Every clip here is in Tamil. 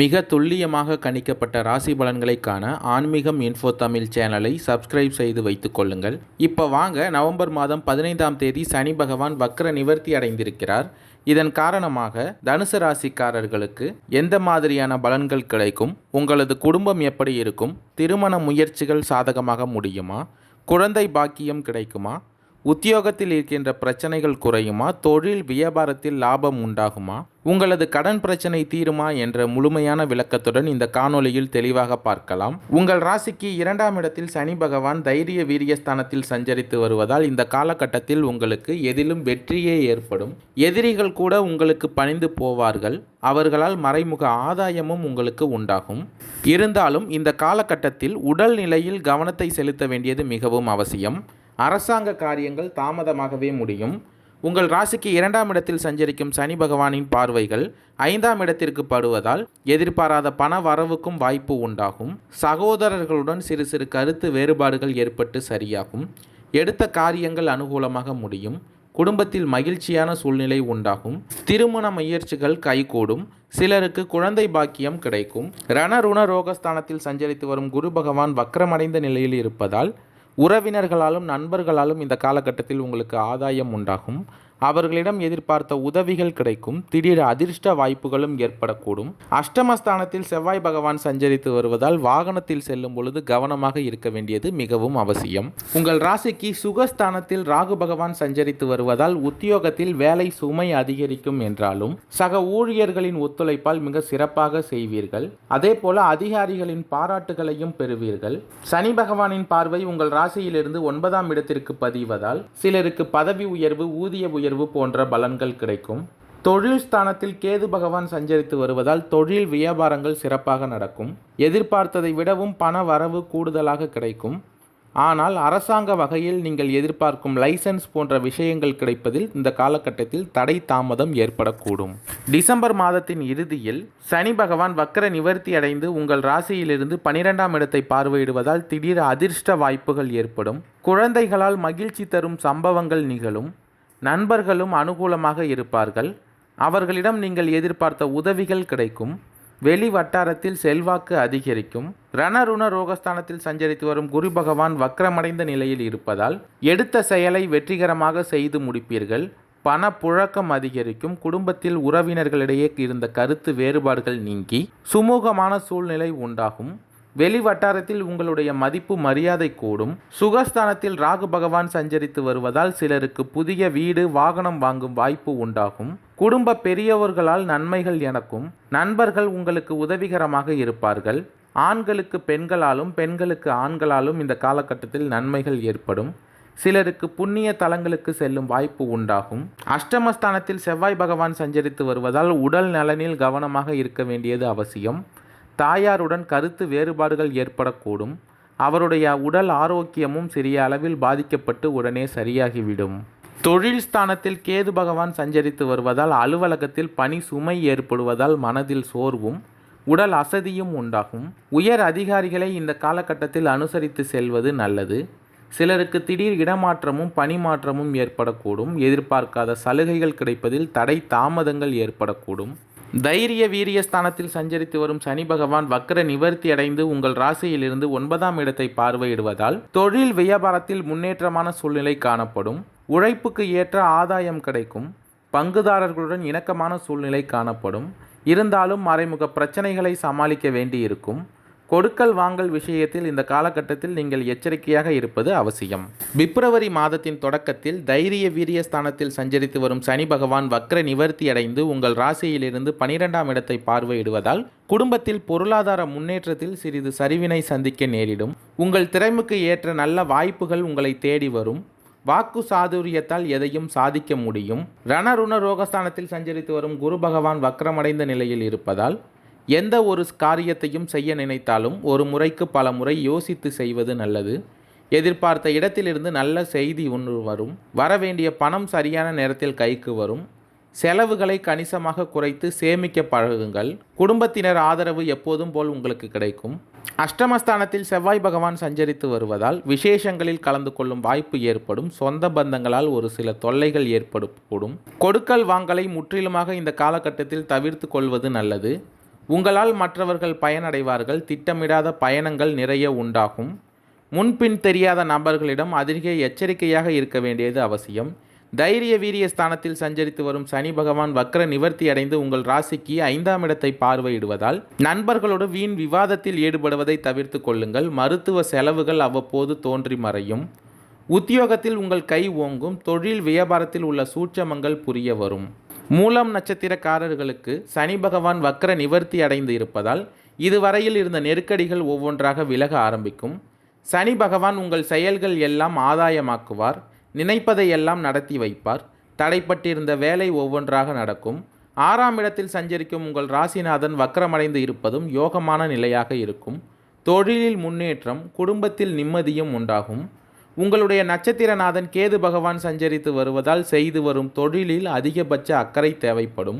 மிக துல்லியமாக கணிக்கப்பட்ட ராசி பலன்களை காண ஆன்மீகம் இன்ஃபோ தமிழ் சேனலை சப்ஸ்கிரைப் செய்து வைத்துக் கொள்ளுங்கள். இப்போ வாங்க நவம்பர் மாதம் பதினைந்தாம் தேதி சனி பகவான் வக்ர நிவர்த்தி அடைந்திருக்கிறார். இதன் காரணமாக தனுசு ராசிக்காரர்களுக்கு எந்த மாதிரியான பலன்கள் கிடைக்கும்? உங்களது குடும்பம் எப்படி இருக்கும்? திருமண முயற்சிகள் சாதகமாக முடியுமா? குழந்தை பாக்கியம் கிடைக்குமா? உத்தியோகத்தில் இருக்கின்ற பிரச்சனைகள் குறையுமா? தொழில் வியாபாரத்தில் லாபம் உண்டாகுமா? உங்களது கடன் பிரச்சனை தீருமா? என்ற முழுமையான விளக்கத்துடன் இந்த காணொலியில் தெளிவாக பார்க்கலாம். உங்கள் ராசிக்கு இரண்டாம் இடத்தில் சனி பகவான் தைரிய வீரியஸ்தானத்தில் சஞ்சரித்து வருவதால் இந்த காலகட்டத்தில் உங்களுக்கு எதிலும் வெற்றியே ஏற்படும். எதிரிகள் கூட உங்களுக்கு பணிந்து போவார்கள். அவர்களால் மறைமுக ஆதாயமும் உங்களுக்கு உண்டாகும். இருந்தாலும் இந்த காலகட்டத்தில் உடல் நிலையில் கவனத்தை செலுத்த வேண்டியது மிகவும் அவசியம். அரசாங்க காரியங்கள் தாமதமாகவே முடியும். உங்கள் ராசிக்கு இரண்டாம் இடத்தில் சஞ்சரிக்கும் சனி பகவானின் பார்வைகள் ஐந்தாம் இடத்திற்கு படுவதால் எதிர்பாராத பண வரவுக்கும் வாய்ப்பு உண்டாகும். சகோதரர்களுடன் சிறு சிறு கருத்து வேறுபாடுகள் ஏற்பட்டு சரியாகும். எடுத்த காரியங்கள் அனுகூலமாக முடியும். குடும்பத்தில் மகிழ்ச்சியான சூழ்நிலை உண்டாகும். திருமண முயற்சிகள் கைகூடும். சிலருக்கு குழந்தை பாக்கியம் கிடைக்கும். ரணருண ரோகஸ்தானத்தில் சஞ்சரித்து வரும் குரு பகவான் வக்கரமடைந்த நிலையில் இருப்பதால் உறவினர்களாலும் நண்பர்களாலும் இந்த காலகட்டத்தில் உங்களுக்கு ஆதாயம் உண்டாகும். அவர்களிடம் எதிர்பார்த்த உதவிகள் கிடைக்கும். திடீர் அதிர்ஷ்ட வாய்ப்புகளும் ஏற்படக்கூடும். அஷ்டமஸ்தானத்தில் செவ்வாய் பகவான் சஞ்சரித்து வருவதால் வாகனத்தில் செல்லும் பொழுது கவனமாக இருக்க வேண்டியது மிகவும் அவசியம். உங்கள் ராசிக்கு சுகஸ்தானத்தில் ராகு பகவான் சஞ்சரித்து வருவதால் உத்தியோகத்தில் வேலை சுமை அதிகரிக்கும் என்றாலும் சக ஊழியர்களின் ஒத்துழைப்பால் மிக சிறப்பாக செய்வீர்கள். அதே போல அதிகாரிகளின் பாராட்டுகளையும் பெறுவீர்கள். சனி பகவானின் பார்வை உங்கள் ராசியிலிருந்து ஒன்பதாம் இடத்திற்கு பதிவதால் சிலருக்கு பதவி உயர்வு ஊதிய உயர்வு போன்ற பலன்கள் கிடைக்கும். தொழில் ஸ்தானத்தில் கேது பகவான் சஞ்சரித்து வருவதால் தொழில் வியாபாரங்கள் சிறப்பாக நடக்கும். எதிர்பார்த்ததை விடவும் பண வரவு கூடுதலாக கிடைக்கும். ஆனால் அரசாங்க வகையில் நீங்கள் எதிர்பார்க்கும் லைசன்ஸ் போன்ற விஷயங்கள் கிடைப்பதில் இந்த காலகட்டத்தில் தடை தாமதம் ஏற்படக்கூடும். டிசம்பர் மாதத்தின் இறுதியில் சனி பகவான் வக்கர நிவர்த்தி அடைந்து உங்கள் ராசியிலிருந்து பனிரெண்டாம் இடத்தை பார்வையிடுவதால் திடீர் அதிர்ஷ்ட வாய்ப்புகள் ஏற்படும். குழந்தைகளால் மகிழ்ச்சி தரும் சம்பவங்கள் நிகழும். நண்பர்களும் அனுகூலமாக இருப்பார்கள். அவர்களிடம் நீங்கள் எதிர்பார்த்த உதவிகள் கிடைக்கும். வெளி வட்டாரத்தில் செல்வாக்கு அதிகரிக்கும். ரணருண ரோகஸ்தானத்தில் சஞ்சரித்து வரும் குரு பகவான் வக்கரமடைந்த நிலையில் இருப்பதால் எடுத்த செயலை வெற்றிகரமாக செய்து முடிப்பீர்கள். பண புழக்கம் அதிகரிக்கும். குடும்பத்தில் உறவினர்களிடையே இருந்த கருத்து வேறுபாடுகள் நீங்கி சுமூகமான சூழ்நிலை உண்டாகும். வெளி வட்டாரத்தில் உங்களுடைய மதிப்பு மரியாதை கூடும். சுகஸ்தானத்தில் ராகு பகவான் சஞ்சரித்து வருவதால் சிலருக்கு புதிய வீடு வாகனம் வாங்கும் வாய்ப்பு உண்டாகும். குடும்ப பெரியவர்களால் நன்மைகள் எனக்கும். நண்பர்கள் உங்களுக்கு உதவிகரமாக இருப்பார்கள். ஆண்களுக்கு பெண்களாலும் பெண்களுக்கு ஆண்களாலும் இந்த காலகட்டத்தில் நன்மைகள் ஏற்படும். சிலருக்கு புண்ணிய தலங்களுக்கு செல்லும் வாய்ப்பு உண்டாகும். அஷ்டமஸ்தானத்தில் செவ்வாய் பகவான் சஞ்சரித்து வருவதால் உடல் நலனில் கவனமாக இருக்க வேண்டியது அவசியம். தாயாருடன் கருத்து வேறுபாடுகள் ஏற்படக்கூடும். அவருடைய உடல் ஆரோக்கியமும் சிறிய அளவில் பாதிக்கப்பட்டு உடனே சரியாகிவிடும். தொழில் ஸ்தானத்தில் கேது பகவான் சஞ்சரித்து வருவதால் அலுவலகத்தில் பணி சுமை ஏற்படுவதால் மனதில் சோர்வும் உடல் அசதியும் உண்டாகும். உயர் அதிகாரிகளை இந்த காலகட்டத்தில் அனுசரித்து செல்வது நல்லது. சிலருக்கு திடீர் இடமாற்றமும் பணிமாற்றமும் ஏற்படக்கூடும். எதிர்பார்க்காத சலுகைகள் கிடைப்பதில் தடை தாமதங்கள் ஏற்படக்கூடும். தைரிய வீரிய ஸ்தானத்தில் சஞ்சரித்து வரும் சனி பகவான் வக்கர நிவர்த்தி அடைந்து உங்கள் ராசியிலிருந்து ஒன்பதாம் இடத்தை பார்வையிடுவதால் தொழில் வியாபாரத்தில் முன்னேற்றமான சூழ்நிலை காணப்படும். உழைப்புக்கு ஏற்ற ஆதாயம் கிடைக்கும். பங்குதாரர்களுடன் இணக்கமான சூழ்நிலை காணப்படும். இருந்தாலும் மறைமுக பிரச்சனைகளை சமாளிக்க வேண்டியிருக்கும். கொடுக்கல் வாங்கல் விஷயத்தில் இந்த காலகட்டத்தில் நீங்கள் எச்சரிக்கையாக இருப்பது அவசியம். பிப்ரவரி மாதத்தின் தொடக்கத்தில் தைரிய வீரிய ஸ்தானத்தில் சஞ்சரித்து வரும் சனி பகவான் வக்ர நிவர்த்தி அடைந்து உங்கள் ராசியிலிருந்து பனிரெண்டாம் இடத்தை பார்வையிடுவதால் குடும்பத்தில் பொருளாதார முன்னேற்றத்தில் சிறிது சரிவினை சந்திக்க நேரிடும். உங்கள் திறமைக்கு ஏற்ற நல்ல வாய்ப்புகள் உங்களை தேடி வரும். வாக்கு சாதுரியத்தால் எதையும் சாதிக்க முடியும். ரணருண ரோகஸ்தானத்தில் சஞ்சரித்து வரும் குரு பகவான் வக்ரமடைந்த நிலையில் இருப்பதால் எந்த ஒரு காரியத்தையும் செய்ய நினைத்தாலும் ஒரு முறைக்கு பல முறை யோசித்து செய்வது நல்லது. எதிர்பார்த்த இடத்திலிருந்து நல்ல செய்தி ஒன்று வரும். வரவேண்டிய பணம் சரியான நேரத்தில் கைக்கு வரும். செலவுகளை கணிசமாக குறைத்து சேமிக்க பழகுங்கள். குடும்பத்தினர் ஆதரவு எப்போதும் போல் உங்களுக்கு கிடைக்கும். அஷ்டமஸ்தானத்தில் செவ்வாய் பகவான் சஞ்சரித்து வருவதால் விசேஷங்களில் கலந்து கொள்ளும் வாய்ப்பு ஏற்படும். சொந்த பந்தங்களால் ஒரு சில தொல்லைகள் ஏற்படக்கூடும் கொடுக்கல் வாங்கலை முற்றிலுமாக இந்த காலகட்டத்தில் தவிர்த்து கொள்வது நல்லது. உங்களால் மற்றவர்கள் பயனடைவார்கள் திட்டமிடாத பயணங்கள் நிறைய உண்டாகும். முன்பின் தெரியாத நபர்களிடம் அதிக எச்சரிக்கையாக இருக்க வேண்டியது அவசியம். தைரிய வீரிய ஸ்தானத்தில் சஞ்சரித்து வரும் சனி பகவான் வக்ர நிவர்த்தி அடைந்து உங்கள் ராசிக்கு ஐந்தாம் இடத்தை பார்வையிடுவதால் நண்பர்களோடு வீண் விவாதத்தில் ஈடுபடுவதை தவிர்த்து கொள்ளுங்கள். மருத்துவ செலவுகள் அவ்வப்போது தோன்றி மறையும். உத்தியோகத்தில் உங்கள் கை ஓங்கும். தொழில் வியாபாரத்தில் உள்ள சூட்சமங்கள் புரிய வரும். மூலம் நட்சத்திரக்காரர்களுக்கு சனி பகவான் வக்ர நிவர்த்தி அடைந்து இருப்பதால் இதுவரையில் இருந்த நெருக்கடிகள் ஒவ்வொன்றாக விலக ஆரம்பிக்கும். சனி பகவான் உங்கள் செயல்கள் எல்லாம் ஆதாயமாக்குவார். நினைப்பதை எல்லாம் நடத்தி வைப்பார். தடைப்பட்டிருந்த வேலை ஒவ்வொன்றாக நடக்கும். ஆறாம் இடத்தில் சஞ்சரிக்கும் உங்கள் ராசிநாதன் வக்கரமடைந்து இருப்பதும் யோகமான நிலையாக இருக்கும். தொழிலில் முன்னேற்றம் குடும்பத்தில் நிம்மதியும் உண்டாகும். உங்களுடைய நட்சத்திரநாதன் கேது பகவான் சஞ்சரித்து வருவதால் செய்து வரும் தொழிலில் அதிகபட்ச அக்கறை தேவைப்படும்.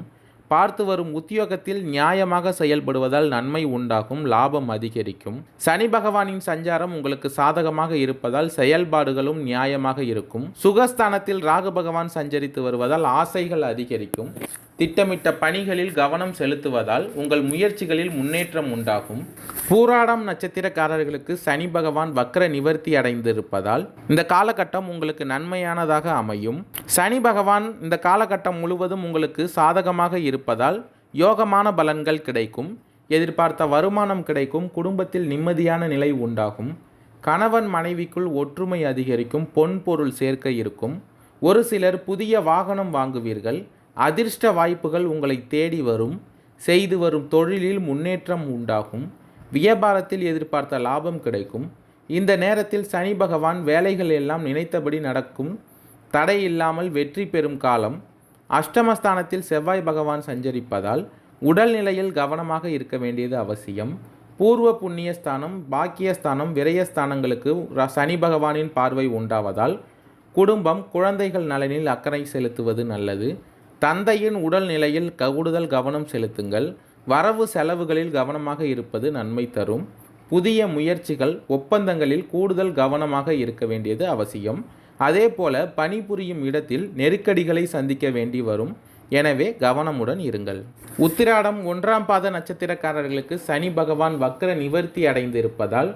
பார்த்து வரும் உத்தியோகத்தில் நியாயமாக செயல்படுவதால் நன்மை உண்டாகும் லாபம் அதிகரிக்கும். சனி பகவானின் சஞ்சாரம் உங்களுக்கு சாதகமாக இருப்பதால் செயல்பாடுகளும் நியாயமாக இருக்கும். சுகஸ்தானத்தில் ராகு பகவான் சஞ்சரித்து வருவதால் ஆசைகள் அதிகரிக்கும். திட்டமிட்ட பணிகளில் கவனம் செலுத்துவதால் உங்கள் முயற்சிகளில் முன்னேற்றம் உண்டாகும். பூராடம் நட்சத்திரக்காரர்களுக்கு சனி பகவான் வக்ர நிவர்த்தி அடைந்திருப்பதால் இந்த காலகட்டம் உங்களுக்கு நன்மையானதாக அமையும். சனி பகவான் இந்த காலகட்டம் முழுவதும் உங்களுக்கு சாதகமாக இருப்பதால் யோகமான பலன்கள் கிடைக்கும். எதிர்பார்த்த வருமானம் கிடைக்கும். குடும்பத்தில் நிம்மதியான நிலை உண்டாகும். கணவன் மனைவிக்குள் ஒற்றுமை அதிகரிக்கும். பொன் பொருள் சேர்க்க இருக்கும். ஒரு சிலர் புதிய வாகனம் வாங்குவீர்கள். அதிர்ஷ்ட வாய்ப்புகள் உங்களை தேடி வரும் செய்து வரும் தொழிலில் முன்னேற்றம் உண்டாகும் வியாபாரத்தில் எதிர்பார்த்த லாபம் கிடைக்கும். இந்த நேரத்தில் சனி பகவான் வேலைகள் எல்லாம் நினைத்தபடி நடக்கும் தடை இல்லாமல் வெற்றி பெறும் காலம். அஷ்டமஸ்தானத்தில் செவ்வாய் பகவான் சஞ்சரிப்பதால் உடல்நிலையில் கவனமாக இருக்க வேண்டியது அவசியம். பூர்வ புண்ணியஸ்தானம் பாக்கியஸ்தானம் விரயஸ்தானங்களுக்கு சனி பகவானின் பார்வை உண்டாவதால் குடும்பம் குழந்தைகள் நலனில் அக்கறை செலுத்துவது நல்லது. தந்தையின் உடல் நிலையில் கூடுதல் கவனம் செலுத்துங்கள். வரவு செலவுகளில் கவனமாக இருப்பது நன்மை தரும். புதிய முயற்சிகள் ஒப்பந்தங்களில் கூடுதல் கவனமாக இருக்க வேண்டியது அவசியம். அதே போல பணிபுரியும் இடத்தில் நெருக்கடிகளை சந்திக்க வேண்டி வரும். எனவே கவனமுடன் இருங்கள். உத்திராடம் ஒன்றாம் பாத நட்சத்திரக்காரர்களுக்கு சனி பகவான் வக்ர நிவர்த்தி அடைந்திருப்பதால்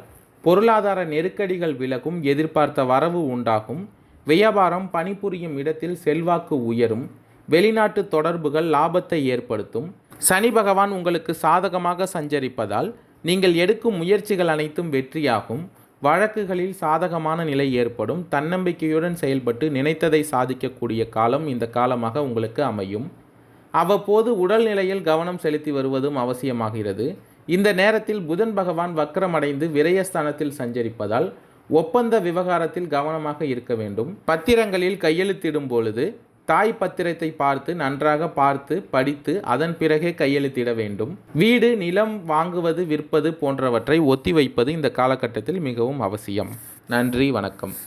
பொருளாதார நெருக்கடிகள் விலகும் எதிர்பார்த்த வரவு உண்டாகும். வியாபாரம் பணிபுரியும் இடத்தில் செல்வாக்கு உயரும். வெளிநாட்டு தொடர்புகள் லாபத்தை ஏற்படுத்தும். சனி பகவான் உங்களுக்கு சாதகமாக சஞ்சரிப்பதால் நீங்கள் எடுக்கும் முயற்சிகள் அனைத்தும் வெற்றியாகும். வழக்குகளில் சாதகமான நிலை ஏற்படும். தன்னம்பிக்கையுடன் செயல்பட்டு நினைத்ததை சாதிக்கக்கூடிய காலம் இந்த காலமாக உங்களுக்கு அமையும். அவ்வப்போது உடல்நிலையில் கவனம் செலுத்தி வருவதும் அவசியமாகிறது. இந்த நேரத்தில் புதன் பகவான் வக்கரமடைந்து விரயஸ்தானத்தில் சஞ்சரிப்பதால் ஒப்பந்த விவகாரத்தில் கவனமாக இருக்க வேண்டும். பத்திரங்களில் கையெழுத்திடும் பொழுது தாய் பத்திரத்தை பார்த்து நன்றாக பார்த்து படித்து அதன் பிறகே கையெழுத்திட வேண்டும். வீடு நிலம் வாங்குவது விற்பது போன்றவற்றை ஒத்திவைப்பது இந்த காலகட்டத்தில் மிகவும் அவசியம். நன்றி வணக்கம்.